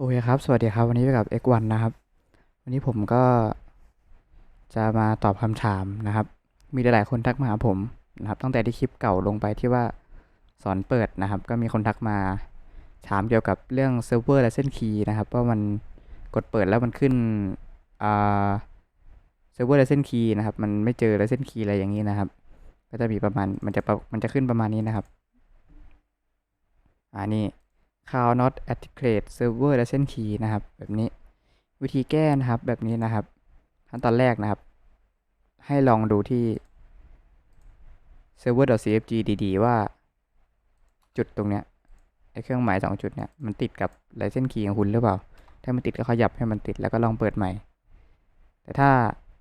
โอเคครับ สวัสดีครับ วันนี้อยู่กับ X1 นะครับ วันนี้ผมก็จะมาตอบคำถามนะครับ มีหลายๆคนทักมาหาผมนะครับ ตั้งแต่ที่คลิปเก่าลงไปที่ว่าสอนเปิดนะครับ ก็มีคนทักมาถามเกี่ยวกับเรื่องเซิร์ฟเวอร์และเส้นคีย์นะครับ ว่ามันกดเปิดแล้วมันขึ้นเซิร์ฟเวอร์และเส้นคีย์นะครับ มันไม่เจอและเส้นคีย์อะไรอย่างนี้นะครับ ก็จะมีประมาณ มันจะ มันจะขึ้นประมาณนี้นะครับ อ่านี่ cloud not adequate server license key นะครับ แบบนี้วิธีแก้นะครับแบบนี้นะครับขั้นตอนแรกนะครับ ให้ลองดูที่ server.cfg ดีๆ ว่าจุดตรงเนี้ยไอเครื่องหมายสองจุดเนี้ยมันติดกับ license key ของคุณหรือเปล่า ถ้ามันติดก็ขยับให้มันติดแล้วก็ลองเปิดใหม่ แต่ถ้า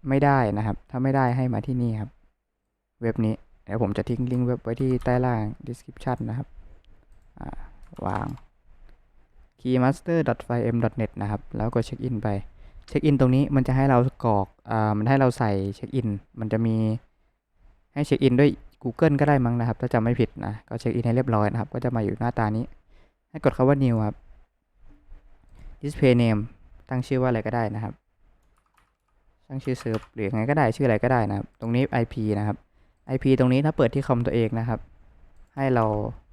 ไม่ได้นะครับ ถ้าไม่ได้ให้มาที่นี่ครับ เว็บนี้เดี๋ยวผมจะทิ้งลิงก์เว็บไว้ที่ใต้ล่าง description นะครับวาง keymaster.5m.net นะครับ แล้วก็เช็คอินไป เช็คอินตรงนี้มันจะให้เรากรอกอ่ามันให้เราใส่เช็คอิน มันจะมีให้เช็คอินด้วย Google ก็ได้มั้งนะครับ ถ้าจำไม่ผิดนะ ก็เช็คอินให้เรียบร้อยนะครับ ก็จะมาอยู่หน้าตานี้ ให้กดคาว่า new ครับ display name ตั้งชื่อว่าอะไรก็ได้นะครับ ตั้งชื่อเซิร์ฟหรือไงก็ได้ชื่ออะไรก็ได้นะครับ ตรงนี้ IP นะครับ IP ตรงนี้ถ้าเปิดที่คอมตัวเองนะครับ ให้เรา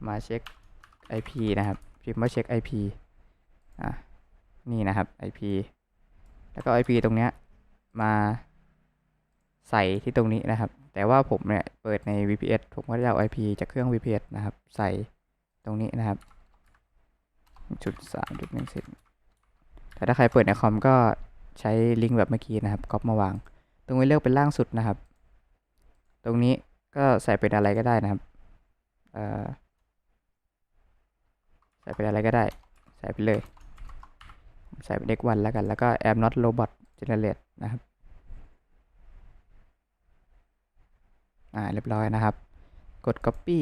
มาเช็ค IP นะครับ พิมพ์ว่าเช็ค IP อะนี่นะครับ IP แล้วก็ IP ตรงเนี้ยมาใส่ที่ตรงนี้นะครับ แต่ว่าผมเนี่ยเปิดใน VPS ผมก็จะเอา IP จากเครื่อง VPS นะครับ ใส่ตรงนี้นะครับจุดสามจุดหนึ่งสิบแต่ถ้าใครเปิดในคอมก็ใช้ลิงก์แบบเมื่อกี้นะครับก๊อปมาวาง ตรงนี้เลือกเป็นล่างสุดนะครับ ตรงนี้ก็ใส่เป็นอะไรก็ได้นะครับใส่เป็นอะไรก็ได้ ใส่ไปเลย ใส่เป็น x 1แล้วกัน แล้วก็ am not robot generate นะครับ อ่า เรียบร้อยนะครับ กด copy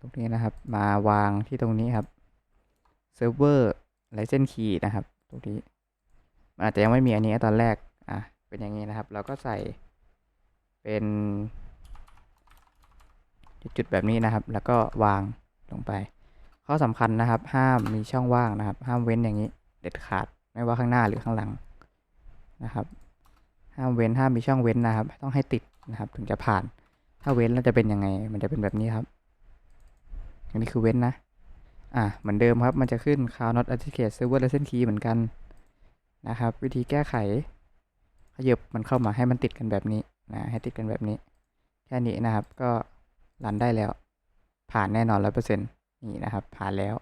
ตรงนี้นะครับ มาวางที่ตรงนี้ครับ server license key นะครับ ตรงนี้ มันอาจจะยังไม่มีอันนี้ตอนแรก อะ เป็นอย่างนี้นะครับ เราก็ใส่เป็นจุดๆแบบนี้นะครับ แล้วก็วางลงไป ข้อสำคัญนะครับ ห้ามมีช่องว่างนะครับ ห้ามเว้นอย่างนี้ เด็ดขาด ไม่ว่าข้างหน้าหรือข้างหลังนะครับ ห้ามเว้นห้ามมีช่องเว้นนะครับ ต้องให้ติดนะครับ ถึงจะผ่าน ถ้าเว้นแล้วจะเป็นยังไง มันจะเป็นแบบนี้ครับอันนี้คือเว้นนะ อะเหมือนเดิมครับ มันจะขึ้น cloud not authenticate server license key เหมือนกันนะครับ วิธีแก้ไขขยับมันเข้ามาให้มันติดกันแบบนี้นะให้ติดกันแบบนี้ แค่นี้นะครับก็รันได้แล้ว ผ่านแน่นอนร้อยเปอร์เซ็นต์นี่นะครับ ผ่านแล้ว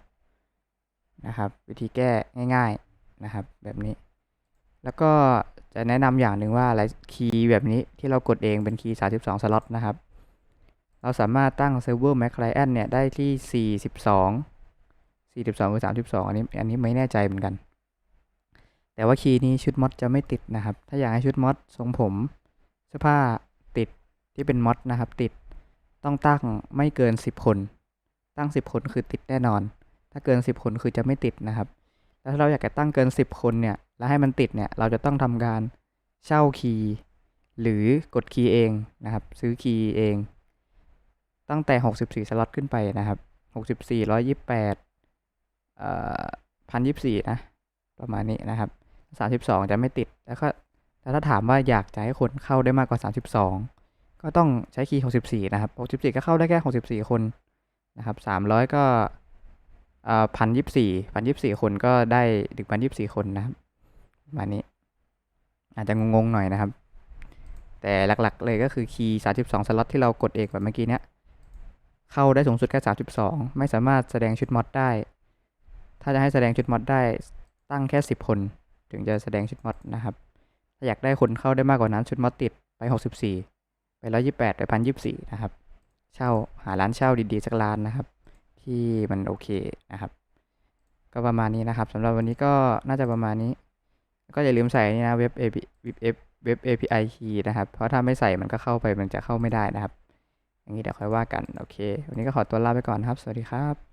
นะครับ วิธีแก้ง่าย ๆ นะครับ แบบนี้ แล้วก็จะแนะนำอย่างหนึ่งว่าอะไรคีย์แบบนี้ที่เรากดเองเป็นคีย์ 32 สล็อตนะครับ เราสามารถตั้งเซิร์ฟเวอร์ Mac Client เนี่ย ได้ที่ 42 42หรือ 32 อันนี้ อันนี้ไม่แน่ใจเหมือนกัน แต่ว่าคีย์นี้ชุดมอดจะไม่ติดนะครับ ถ้าอยากให้ชุดมอดทรงผมเสื้อผ้าติดที่เป็นมอดนะครับติดต้องตั้งไม่เกิน 10 คน ตั้ง 10 คนคือติดแน่นอน ถ้าเกิน 10 คนคือจะไม่ติดนะครับ แล้วถ้าเราอยากจะตั้งเกิน 10 คนเนี่ย แล้วให้มันติดเนี่ย เราจะต้องทำการเช่าคีย์หรือกดคีย์เองนะครับ ซื้อคีย์เอง ตั้งแต่ 64 สล็อตขึ้นไปนะครับ 64 128เอ่อ1024 นะ ประมาณนี้นะครับ 32 จะไม่ติด แล้วก็แล้วถ้าถามว่าอยากจะให้คนเข้าได้มากกว่า 32 ก็ต้องใช้คีย์ 64 นะครับ 64 ก็เข้าได้แค่ 64 คนนะครับ 300 ก็ พันยี่สี่พันยี่สี่คนก็ได้ถึงพันยี่สี่คนนะครับประมาณนี้ อาจจะงงๆหน่อยนะครับ แต่หลักๆเลยก็คือคีย์32สล็อตที่เรากดเองแบบเมื่อกี้เนี้ยเข้าได้สูงสุดแค่32ไม่สามารถแสดงชุดมอดได้ ถ้าจะให้แสดงชุดมอดได้ตั้งแค่10คน ถึงจะแสดงชุดมอดนะครับ ถ้าอยากได้คนเข้าได้มากกว่านั้นชุดมอดติดไป64ไป128ไป1024นะครับ เช่าหาร้านเช่าดีๆสักร้านนะครับ ที่มันโอเคนะครับ ก็ประมาณนี้นะครับสำหรับวันนี้ก็น่าจะประมาณนี้ ก็อย่าลืมใส่นี่นะเว็บ API เว็บเว็บ API key นะครับ เพราะถ้าไม่ใส่มันก็เข้าไปมันจะเข้าไม่ได้นะครับ อย่างนี้เดี๋ยวค่อยว่ากัน โอเค วันนี้ก็ขอตัวลาไปก่อนครับ สวัสดีครับ